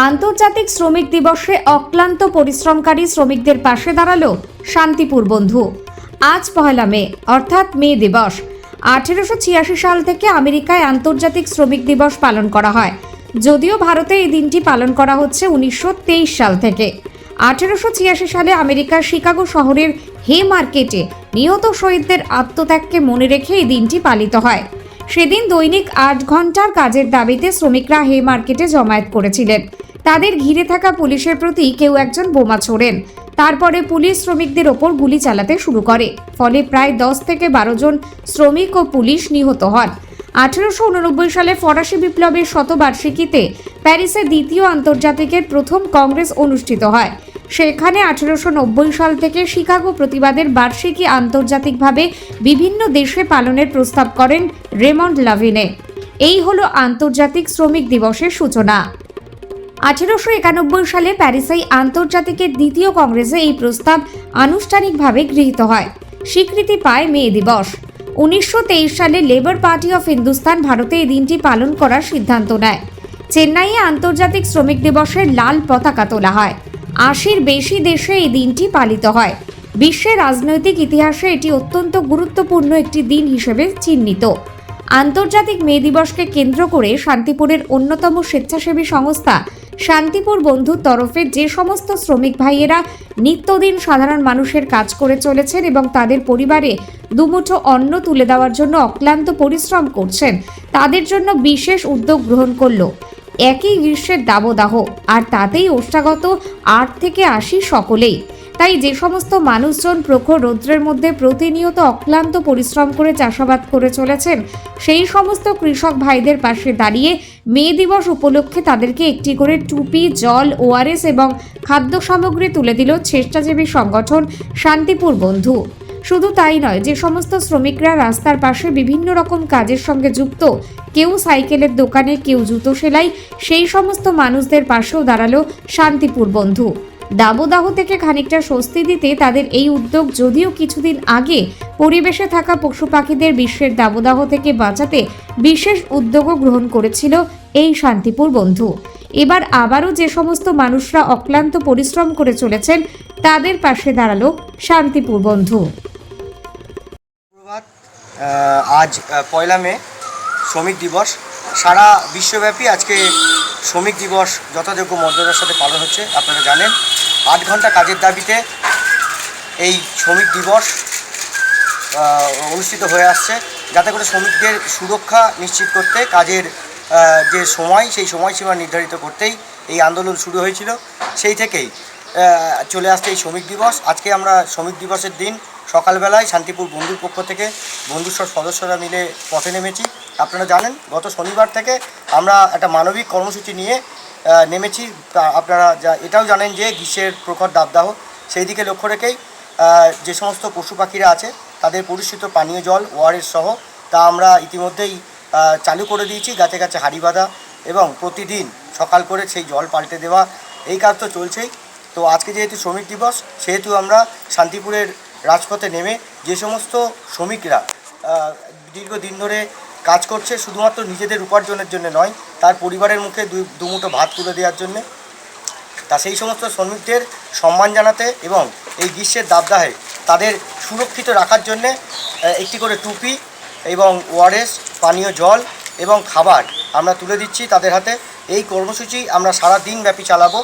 আন্তর্জাতিক শ্রমিক দিবসে অক্লান্ত পরিশ্রমকারী শ্রমিকদের পাশে দাঁড়াল শান্তিপুর বন্ধু। আজ পহেলা মে, অর্থাৎ মে দিবস। আঠেরোশো ছিয়াশি সাল থেকে আমেরিকায় আন্তর্জাতিক শ্রমিক দিবস পালন করা হয়। যদিও ভারতে এই দিনটি পালন করা হচ্ছে উনিশশো তেইশ সাল থেকে। আঠেরোশো ছিয়াশি সালে আমেরিকার শিকাগো শহরের হে মার্কেটে নিহত শহীদদের আত্মত্যাগকে মনে রেখে এই দিনটি পালিত হয়। সেদিন দৈনিক আট ঘণ্টার কাজের দাবিতে শ্রমিকরা হে মার্কেটে জমায়েত করেছিলেন। তাদের ঘিরে থাকা পুলিশের প্রতি কেউ একজন বোমা ছোড়েন। তারপরে পুলিশ শ্রমিকদের ওপর গুলি চালাতে শুরু করে। ফলে প্রায় দশ থেকে বারো জন শ্রমিক ও পুলিশ নিহত হন। আঠেরোশো উননব্বই সালে ফরাসি বিপ্লবের শতবার্ষিকীতে প্যারিসে দ্বিতীয় আন্তর্জাতিকের প্রথম কংগ্রেস অনুষ্ঠিত হয়। সেখানে আঠেরোশো নব্বই সাল থেকে শিকাগো প্রতিবাদের বার্ষিকী আন্তর্জাতিকভাবে বিভিন্ন দেশে পালনের প্রস্তাব করেন রেমন্ড লাভিনে। এই হলো আন্তর্জাতিক শ্রমিক দিবসের সূচনা। আঠেরোশো একানব্বই সালে প্যারিসেই আন্তর্জাতিকের দ্বিতীয় কংগ্রেসে এই প্রস্তাব আনুষ্ঠানিকভাবে গৃহীত হয়। স্বীকৃতি পায় মে দিবস। উনিশশো তেইশ সালে লেবার পার্টি অফ হিন্দুস্তান ভারতে এই দিনটি পালন করার সিদ্ধান্ত নেয়। চেন্নাইয়ে আন্তর্জাতিক শ্রমিক দিবসের লাল পতাকা তোলা হয়। আশির বেশি দেশে এই দিনটি পালিত হয়। বিশ্বের রাজনৈতিক ইতিহাসে এটি অত্যন্ত গুরুত্বপূর্ণ একটি দিন হিসেবে চিহ্নিত। আন্তর্জাতিক মে দিবসকে কেন্দ্র করে শান্তিপুরের অন্যতম স্বেচ্ছাসেবী সংস্থা শান্তিপুর বন্ধুর তরফে যে সমস্ত শ্রমিক ভাইয়েরা নিত্যদিন সাধারণ মানুষের কাজ করে চলেছেন এবং তাদের পরিবারে দুমুঠো অন্ন তুলে দেওয়ার জন্য অক্লান্ত পরিশ্রম করছেন, তাদের জন্য বিশেষ উদ্যোগ গ্রহণ করল। একই গ্রীষ্মের দাবদাহ, আর তাতেই ওষ্ঠাগত আট থেকে আশি সকলেই। তাই যে সমস্ত মানুষজন প্রখর রৌদ্রের মধ্যে প্রতিনিয়ত অক্লান্ত পরিশ্রম করে চাষাবাদ করে চলেছেন, সেই সমস্ত কৃষক ভাইদের পাশে দাঁড়িয়ে মে দিবস উপলক্ষে তাদেরকে একটি করে টুপি, জল ওআরএস এবং খাদ্য সামগ্রী তুলে দিল চেষ্টাজীবী সংগঠন শান্তিপুর বন্ধু। শুধু তাই নয়, যে সমস্ত শ্রমিকরা রাস্তার পাশে বিভিন্ন রকম কাজের সঙ্গে যুক্ত, কেউ সাইকেলের দোকানে, কেউ জুতো সেলাই, সেই সমস্ত মানুষদের পাশেও দাঁড়াল শান্তিপুর বন্ধু। দাবদাহ থেকে খানিকটা স্বস্তি দিতে তাদের এই উদ্যোগ যদিও কিছুদিন আগে পরিবেশে থাকা পশু পাখিদের বিশ্বের দাবদাহ থেকে বাঁচাতে বিশেষ উদ্যোগও গ্রহণ করেছিল এই শান্তিপুর বন্ধু। এবার আবারও যে সমস্ত মানুষরা অক্লান্ত পরিশ্রম করে চলেছেন, তাদের পাশে দাঁড়াল শান্তিপুর বন্ধু। আজ পয়লা মে, শ্রমিক দিবস। সারা বিশ্বব্যাপী আজকে শ্রমিক দিবস যথাযোগ্য মর্যাদার সাথে পালন হচ্ছে, আপনারা জানেন। আট ঘণ্টা কাজের দাবিতে এই শ্রমিক দিবস অনুষ্ঠিত হয়ে আসছে। যাতে করে শ্রমিকদের সুরক্ষা নিশ্চিত করতে কাজের যে সময়, সেই সময়সীমা নির্ধারিত করতেই এই আন্দোলন শুরু হয়েছিল। সেই থেকেই চলে আসছে এই শ্রমিক দিবস। আজকে আমরা শ্রমিক দিবসের দিন সকালবেলায় শান্তিপুর বন্ধুর পক্ষ থেকে বন্ধুর সব সদস্যরা মিলে পথে নেমেছি। আপনারা জানেন, গত শনিবার থেকে আমরা একটা মানবিক কর্মসূচি নিয়ে নেমেছি। আপনারা যা, এটাও জানেন যে গ্রীষ্মের প্রখর দাবদাহ। সেই দিকে লক্ষ্য রেখেই যে সমস্ত পশু পাখিরা আছে, তাদের পরিশ্রিত পানীয় জল, ওয়ারের সহ, তা আমরা ইতিমধ্যেই চালু করে দিয়েছি গাছে গাছে হাড়ি বাঁধা এবং প্রতিদিন সকাল করে সেই জল পাল্টে দেওয়া। এই কাজ তো চলছেই। তো আজকে যেহেতু শ্রমিক দিবস, সেহেতু আমরা শান্তিপুরের রাজপথে নেমে যে সমস্ত শ্রমিকরা দীর্ঘদিন ধরে কাজ করছে শুধুমাত্র নিজেদের উপার্জনের জন্য নয়, তার পরিবারের মুখে দু দুমুঠো ভাত তুলে দেওয়ার জন্যে। তা সেই সমস্ত শ্রমিকদের সম্মান জানাতে এবং এই গ্রীষ্মের দাবদাহে তাদের সুরক্ষিত রাখার জন্যে একটি করে টুপি এবং ওয়ারেস পানীয় জল এবং খাবার আমরা তুলে দিচ্ছি তাদের হাতে। এই কর্মসূচি আমরা সারা দিন ব্যাপী চালাবো।